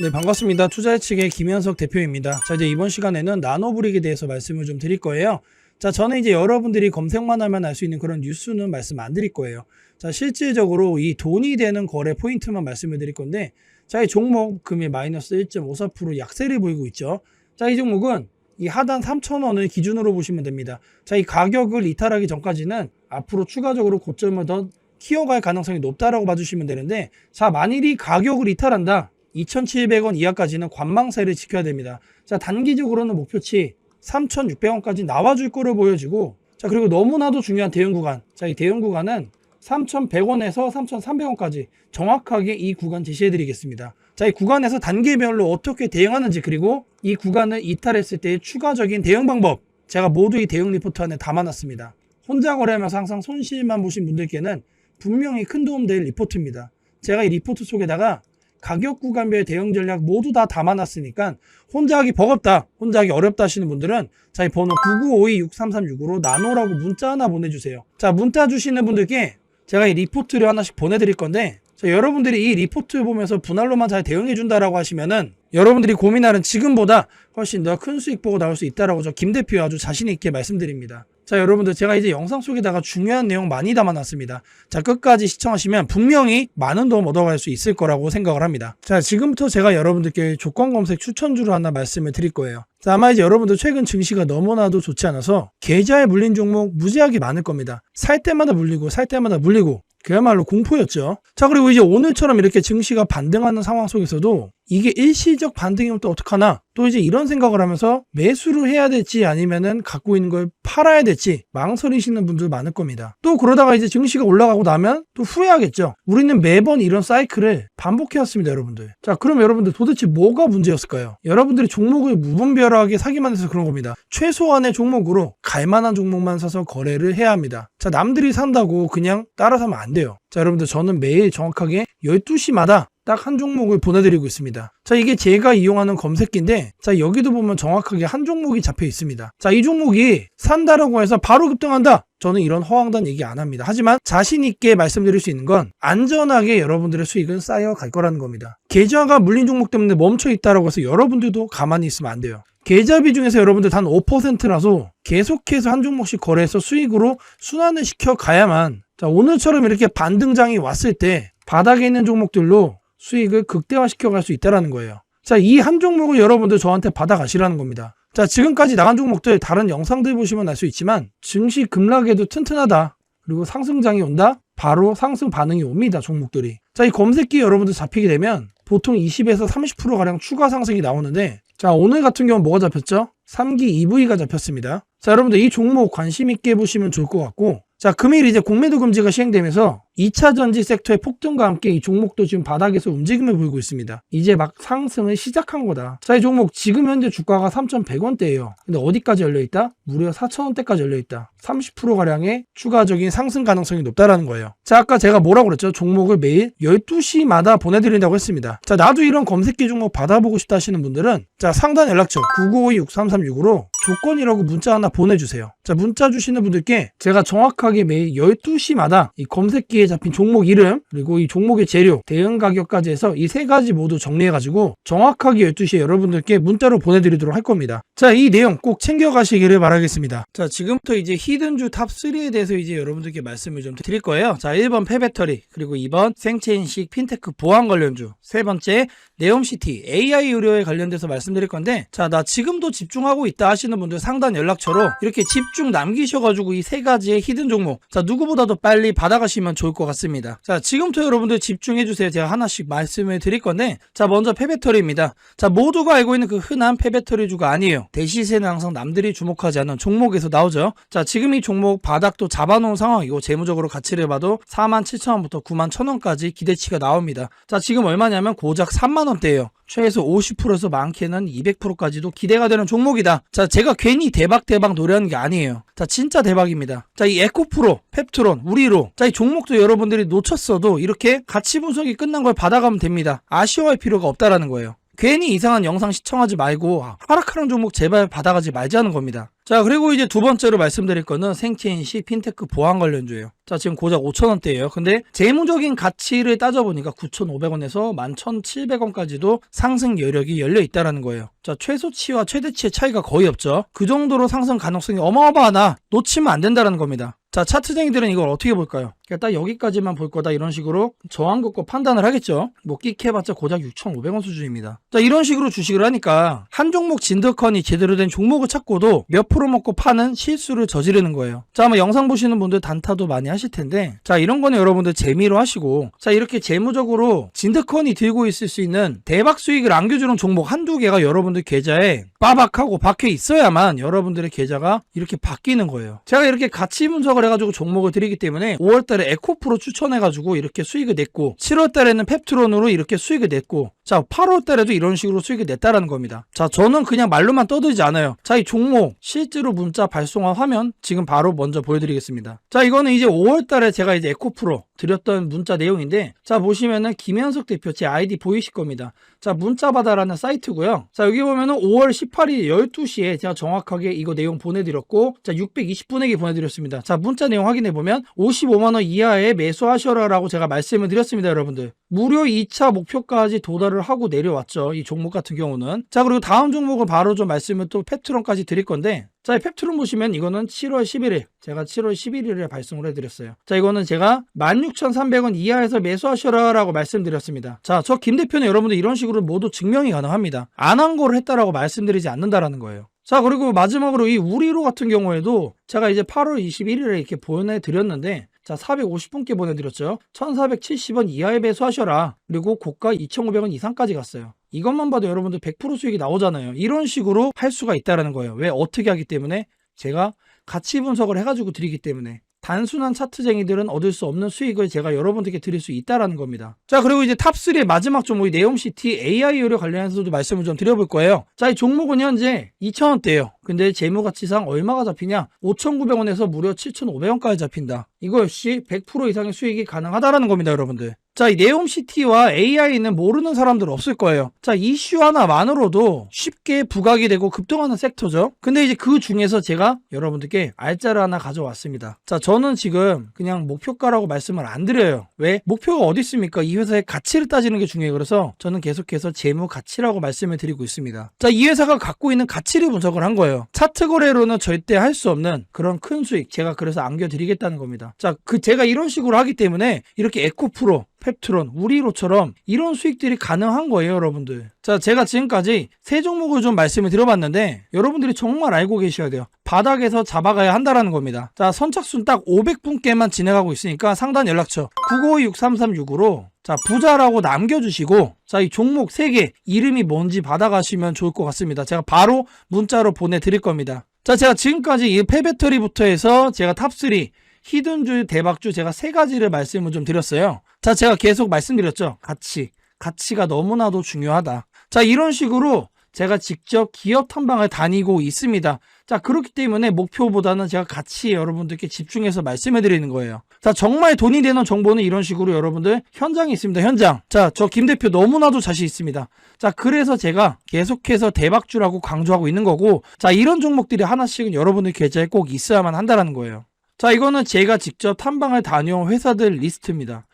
네, 반갑습니다. 투자 예측의 김현석 대표입니다. 자, 이제 이번 시간에는 나노브릭에 대해서 말씀을 좀 드릴 거예요. 자, 저는 이제 여러분들이 검색만 하면 알 수 있는 그런 뉴스는 말씀 안 드릴 거예요. 자, 실질적으로 이 돈이 되는 거래 포인트만 말씀을 드릴 건데, 자, 이 종목 금일 마이너스 1.54% 약세를 보이고 있죠. 자, 이 종목은 이 하단 3,000원을 기준으로 보시면 됩니다. 자, 이 가격을 이탈하기 전까지는 앞으로 추가적으로 고점을 더 키워갈 가능성이 높다라고 봐주시면 되는데, 자, 만일 이 가격을 이탈한다. 2,700원 이하까지는 관망세를 지켜야 됩니다. 자, 단기적으로는 목표치 3,600원까지 나와줄 거를 보여주고, 자, 그리고 너무나도 중요한 대응 구간. 자, 이 대응 구간은 3,100원에서 3,300원까지 정확하게 이 구간 제시해 드리겠습니다. 자, 이 구간에서 단계별로 어떻게 대응하는지, 그리고 이 구간을 이탈했을 때의 추가적인 대응 방법. 제가 모두 이 대응 리포트 안에 담아놨습니다. 혼자 거래하면서 항상 손실만 보신 분들께는 분명히 큰 도움 될 리포트입니다. 제가 이 리포트 속에다가 가격 구간별 대응 전략 모두 다 담아놨으니까 혼자 하기 버겁다, 혼자 하기 어렵다 하시는 분들은 자, 이 번호 9952-6336으로 나노라고 문자 하나 보내주세요. 자, 문자 주시는 분들께 제가 이 리포트를 하나씩 보내드릴 건데 자, 여러분들이 이 리포트 보면서 분할로만 잘 대응해 준다라고 하시면은 여러분들이 고민하는 지금보다 훨씬 더 큰 수익 보고 나올 수 있다라고 저 김 대표 아주 자신 있게 말씀드립니다. 자, 여러분들 제가 이제 영상 속에다가 중요한 내용 많이 담아놨습니다. 자, 끝까지 시청하시면 분명히 많은 도움 얻어갈 수 있을 거라고 생각을 합니다. 자, 지금부터 제가 여러분들께 조건 검색 추천주로 하나 말씀을 드릴 거예요. 자, 아마 이제 여러분들 최근 증시가 너무나도 좋지 않아서 계좌에 물린 종목 무지하게 많을 겁니다. 살 때마다 물리고 살 때마다 물리고 그야말로 공포였죠. 자, 그리고 이제 오늘처럼 이렇게 증시가 반등하는 상황 속에서도 이게 일시적 반등이면 또 어떡하나? 또 이제 이런 생각을 하면서 매수를 해야 될지 아니면은 갖고 있는 걸 팔아야 될지 망설이시는 분들 많을 겁니다. 또 그러다가 이제 증시가 올라가고 나면 또 후회하겠죠. 우리는 매번 이런 사이클을 반복해 왔습니다, 여러분들. 자, 그럼 여러분들 도대체 뭐가 문제였을까요? 여러분들이 종목을 무분별하게 사기만 해서 그런 겁니다. 최소한의 종목으로 갈 만한 종목만 사서 거래를 해야 합니다. 자, 남들이 산다고 그냥 따라 사면 안 돼요. 자, 여러분들 저는 매일 정확하게 12시마다 딱 한 종목을 보내드리고 있습니다. 자, 이게 제가 이용하는 검색기인데, 자, 여기도 보면 정확하게 한 종목이 잡혀 있습니다. 자, 이 종목이 산다라고 해서 바로 급등한다? 저는 이런 허황된 얘기 안 합니다. 하지만 자신 있게 말씀드릴 수 있는 건 안전하게 여러분들의 수익은 쌓여갈 거라는 겁니다. 계좌가 물린 종목 때문에 멈춰 있다라고 해서 여러분들도 가만히 있으면 안 돼요. 계좌 비중에서 여러분들 단 5%라서 계속해서 한 종목씩 거래해서 수익으로 순환을 시켜 가야만 자, 오늘처럼 이렇게 반등장이 왔을 때 바닥에 있는 종목들로 수익을 극대화시켜 갈 수 있다는 거예요. 자, 이 한 종목을 여러분들 저한테 받아가시라는 겁니다. 자, 지금까지 나간 종목들 다른 영상들 보시면 알 수 있지만 증시 급락에도 튼튼하다. 그리고 상승장이 온다? 바로 상승 반응이 옵니다, 종목들이. 자, 이 검색기 여러분들 잡히게 되면 보통 20에서 30%가량 추가 상승이 나오는데 자, 오늘 같은 경우는 뭐가 잡혔죠? 3기 EV가 잡혔습니다. 자, 여러분들 이 종목 관심 있게 보시면 좋을 것 같고 자, 금일 이제 공매도 금지가 시행되면서 2차 전지 섹터의 폭등과 함께 이 종목도 지금 바닥에서 움직임을 보이고 있습니다. 이제 막 상승을 시작한 거다. 자, 이 종목 지금 현재 주가가 3,100원대예요. 근데 어디까지 열려 있다? 무려 4,000원대까지 열려 있다. 30%가량의 추가적인 상승 가능성이 높다라는 거예요. 자, 아까 제가 뭐라고 그랬죠? 종목을 매일 12시마다 보내드린다고 했습니다. 자, 나도 이런 검색기 종목 받아보고 싶다 하시는 분들은 자, 상단 연락처 9952-6336으로 조건이라고 문자 하나 보내주세요. 자, 문자 주시는 분들께 제가 정확하게 매일 12시마다 이 검색기에 잡힌 종목 이름, 그리고 이 종목의 재료, 대응 가격까지 해서 이 세 가지 모두 정리해가지고 정확하게 12시에 여러분들께 문자로 보내드리도록 할 겁니다. 자, 이 내용 꼭 챙겨가시기를 바라겠습니다. 자, 지금부터 이제 히든주 탑3에 대해서 이제 여러분들께 말씀을 좀 드릴 거예요. 자, 1번 폐배터리, 그리고 2번 생체인식 핀테크 보안 관련주, 세 번째 네옴시티 AI 의료에 관련돼서 말씀드릴 건데, 자, 나 지금도 집중하고 있다 하시는 분들 상단 연락처로 이렇게 집중 남기셔가지고 이 세 가지의 히든 종목, 자, 누구보다도 빨리 받아가시면 좋을 것 같습니다. 자, 지금부터 여러분들 집중해주세요. 제가 하나씩 말씀을 드릴 건데, 자, 먼저 폐배터리입니다. 자, 모두가 알고 있는 그 흔한 폐배터리주가 아니에요. 대시세는 항상 남들이 주목하지 않는 종목에서 나오죠. 자, 지금 이 종목 바닥도 잡아놓은 상황이고, 재무적으로 가치를 봐도 47,000원부터 91,000원까지 기대치가 나옵니다. 자, 지금 얼마냐면 고작 3만 원대예요. 최소 50%에서 많게는 200%까지도 기대가 되는 종목이다. 자, 제가 괜히 대박 대박 노래하는 게 아니에요. 자, 진짜 대박입니다. 자, 이 에코프로, 펩트론, 우리로. 자, 이 종목도 여러분들이 놓쳤어도 이렇게 가치 분석이 끝난 걸 받아가면 됩니다. 아쉬워할 필요가 없다라는 거예요. 괜히 이상한 영상 시청하지 말고 하락하는 종목 제발 받아가지 말자는 겁니다. 자 그리고 이제 두 번째로 말씀드릴 거는 생체인시 핀테크 보안 관련주예요. 자 지금 고작 5천원대예요. 근데 재무적인 가치를 따져보니까 9,500원에서 11,700원까지도 상승 여력이 열려 있다라는 거예요. 자 최소치와 최대치의 차이가 거의 없죠. 그 정도로 상승 가능성이 어마어마하나 놓치면 안 된다는 겁니다. 자 차트쟁이들은 이걸 어떻게 볼까요? 그러니까 딱 여기까지만 볼 거다 이런 식으로 저항 긋고 판단을 하겠죠. 뭐 끽해봤자 고작 6,500원 수준입니다. 자 이런 식으로 주식을 하니까 한 종목 진득하니 제대로 된 종목을 찾고도 몇 프로 먹고 파는 실수를 저지르는 거예요. 자 아마 영상 보시는 분들 단타도 많이 하실 텐데 자 이런 거는 여러분들 재미로 하시고 자 이렇게 재무적으로 진득하니 들고 있을 수 있는 대박 수익을 안겨주는 종목 한두 개가 여러분들 계좌에 빠박하고 박혀 있어야만 여러분들의 계좌가 이렇게 바뀌는 거예요. 제가 이렇게 가치 분석을 해가지고 종목을 드리기 때문에 5월달에 에코프로 추천해가지고 이렇게 수익을 냈고 7월달에는 펩트론으로 이렇게 수익을 냈고 자 8월달에도 이런 식으로 수익을 냈다라는 겁니다. 자 저는 그냥 말로만 떠들지 않아요. 자 이 종목 실제로 문자 발송한 화면 지금 바로 먼저 보여드리겠습니다. 자 이거는 이제 5월달에 제가 이제 에코프로 드렸던 문자 내용인데 자 보시면은 김현석 대표 제 아이디 보이실 겁니다. 자 문자바다라는 사이트고요. 자 여기 보면은 5월 18일 12시에 제가 정확하게 이거 내용 보내드렸고 자 620분에게 보내드렸습니다. 자 문자 내용 확인해 보면 55만 원 이하에 매수하셔라라고 제가 말씀을 드렸습니다, 여러분들. 무려 2차 목표까지 도달을 하고 내려왔죠. 이 종목 같은 경우는. 자 그리고 다음 종목을 바로 좀 말씀을 또 페트론까지 드릴 건데 자, 이 펩트론 보시면 이거는 7월 11일, 제가 7월 11일에 발송을 해드렸어요. 자, 이거는 제가 16,300원 이하에서 매수하셔라라고 말씀드렸습니다. 자, 저 김 대표는 여러분들 이런 식으로 모두 증명이 가능합니다. 안 한 거를 했다라고 말씀드리지 않는다라는 거예요. 자, 그리고 마지막으로 이 우리로 같은 경우에도 제가 이제 8월 21일에 이렇게 보내드렸는데 자, 450분께 보내드렸죠. 1470원 이하에 매수하셔라. 그리고 고가 2500원 이상까지 갔어요. 이것만 봐도 여러분들 100% 수익이 나오잖아요. 이런 식으로 할 수가 있다라는 거예요. 왜 어떻게 하기 때문에 제가 가치 분석을 해가지고 드리기 때문에 단순한 차트쟁이들은 얻을 수 없는 수익을 제가 여러분들께 드릴 수 있다라는 겁니다. 자 그리고 이제 탑3의 마지막 종목이 네옴시티 AI 의료 관련해서도 말씀을 좀 드려볼 거예요. 자 이 종목은 현재 2,000원대예요. 근데 재무가치상 얼마가 잡히냐? 5,900원에서 무려 7,500원까지 잡힌다. 이거 역시 100% 이상의 수익이 가능하다라는 겁니다, 여러분들. 자, 이 네옴시티와 AI는 모르는 사람들 없을 거예요. 자, 이슈 하나만으로도 쉽게 부각이 되고 급등하는 섹터죠. 근데 이제 그 중에서 제가 여러분들께 알짜를 하나 가져왔습니다. 자, 저는 지금 그냥 목표가라고 말씀을 안 드려요. 왜? 목표가 어디 있습니까? 이 회사의 가치를 따지는 게 중요해요. 그래서 저는 계속해서 재무 가치라고 말씀을 드리고 있습니다. 자, 이 회사가 갖고 있는 가치를 분석을 한 거예요. 차트 거래로는 절대 할 수 없는 그런 큰 수익 제가 그래서 안겨드리겠다는 겁니다. 자, 그 제가 이런 식으로 하기 때문에 이렇게 에코프로 펩트론, 우리로처럼 이런 수익들이 가능한 거예요, 여러분들. 자, 제가 지금까지 세 종목을 좀 말씀을 드려봤는데 여러분들이 정말 알고 계셔야 돼요. 바닥에서 잡아가야 한다라는 겁니다. 자, 선착순 딱 500분께만 진행하고 있으니까 상단 연락처 952-6336으로 자, 부자라고 남겨주시고, 자, 이 종목 3개, 이름이 뭔지 받아가시면 좋을 것 같습니다. 제가 바로 문자로 보내드릴 겁니다. 자, 제가 지금까지 이 폐배터리부터 해서 제가 탑3, 히든주, 대박주 제가 세 가지를 말씀을 좀 드렸어요. 자, 제가 계속 말씀드렸죠. 가치. 가치가 너무나도 중요하다. 자, 이런 식으로 제가 직접 기업 탐방을 다니고 있습니다. 자, 그렇기 때문에 목표보다는 제가 같이 여러분들께 집중해서 말씀해 드리는 거예요. 자, 정말 돈이 되는 정보는 이런 식으로 여러분들 현장에 있습니다. 현장. 자, 저 김 대표 너무나도 자신 있습니다. 자, 그래서 제가 계속해서 대박주라고 강조하고 있는 거고, 자, 이런 종목들이 하나씩은 여러분들 계좌에 꼭 있어야만 한다는 거예요. 자, 이거는 제가 직접 탐방을 다녀온 회사들 리스트입니다.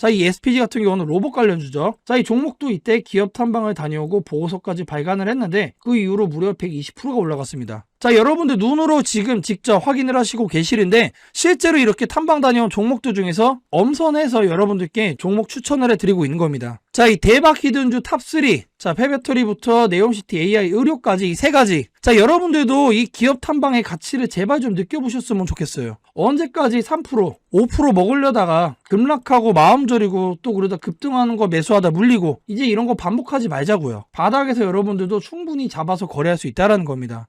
자, 이 SPG 같은 경우는 로봇 관련 주죠. 자, 이 종목도 이때 기업 탐방을 다녀오고 보고서까지 발간을 했는데 그 이후로 무려 120%가 올라갔습니다. 자, 여러분들 눈으로 지금 직접 확인을 하시고 계시는데 실제로 이렇게 탐방 다녀온 종목들 중에서 엄선해서 여러분들께 종목 추천을 해드리고 있는 겁니다. 자, 이 대박 히든주 탑3. 자, 페베터리부터 네옴시티 AI 의료까지 이 세 가지. 자, 여러분들도 이 기업 탐방의 가치를 제발 좀 느껴보셨으면 좋겠어요. 언제까지 3%, 5% 먹으려다가 급락하고 마음 졸이고 또 그러다 급등하는 거 매수하다 물리고 이제 이런 거 반복하지 말자고요. 바닥에서 여러분들도 충분히 잡아서 거래할 수 있다라는 겁니다.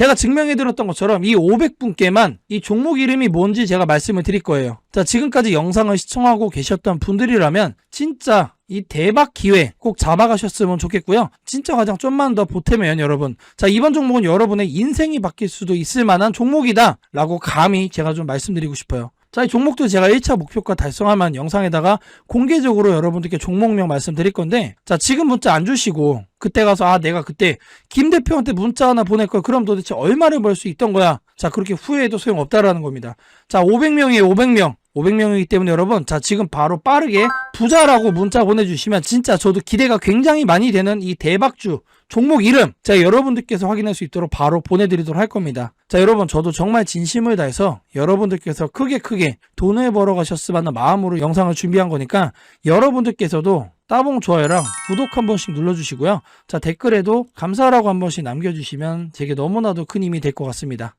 제가 증명해 드렸던 것처럼 이 500분께만 이 종목 이름이 뭔지 제가 말씀을 드릴 거예요. 자, 지금까지 영상을 시청하고 계셨던 분들이라면 진짜 이 대박 기회 꼭 잡아가셨으면 좋겠고요. 진짜 가장 좀만 더 보태면 여러분. 자, 이번 종목은 여러분의 인생이 바뀔 수도 있을 만한 종목이다. 라고 감히 제가 좀 말씀드리고 싶어요. 자, 이 종목도 제가 1차 목표가 만한 영상에다가 공개적으로 여러분들께 종목명 말씀드릴 건데, 자, 지금 문자 안 주시고, 그때 가서, 아, 내가 그때 김 대표한테 문자 하나 보낼 걸, 그럼 도대체 얼마를 벌 수 있던 거야? 자, 그렇게 후회해도 소용없다라는 겁니다. 자, 500명이에요, 500명. 500명이기 때문에 여러분, 자, 지금 바로 빠르게 부자라고 문자 보내주시면 진짜 저도 기대가 굉장히 많이 되는 이 대박주 종목 이름, 자, 여러분들께서 확인할 수 있도록 바로 보내드리도록 할 겁니다. 자, 여러분, 저도 정말 진심을 다해서 여러분들께서 크게 크게 돈을 벌어 가셨으면 하는 마음으로 영상을 준비한 거니까 여러분들께서도 따봉 좋아요랑 구독 한 번씩 눌러주시고요. 자, 댓글에도 감사하라고 한 번씩 남겨주시면 제게 너무나도 큰 힘이 될 것 같습니다.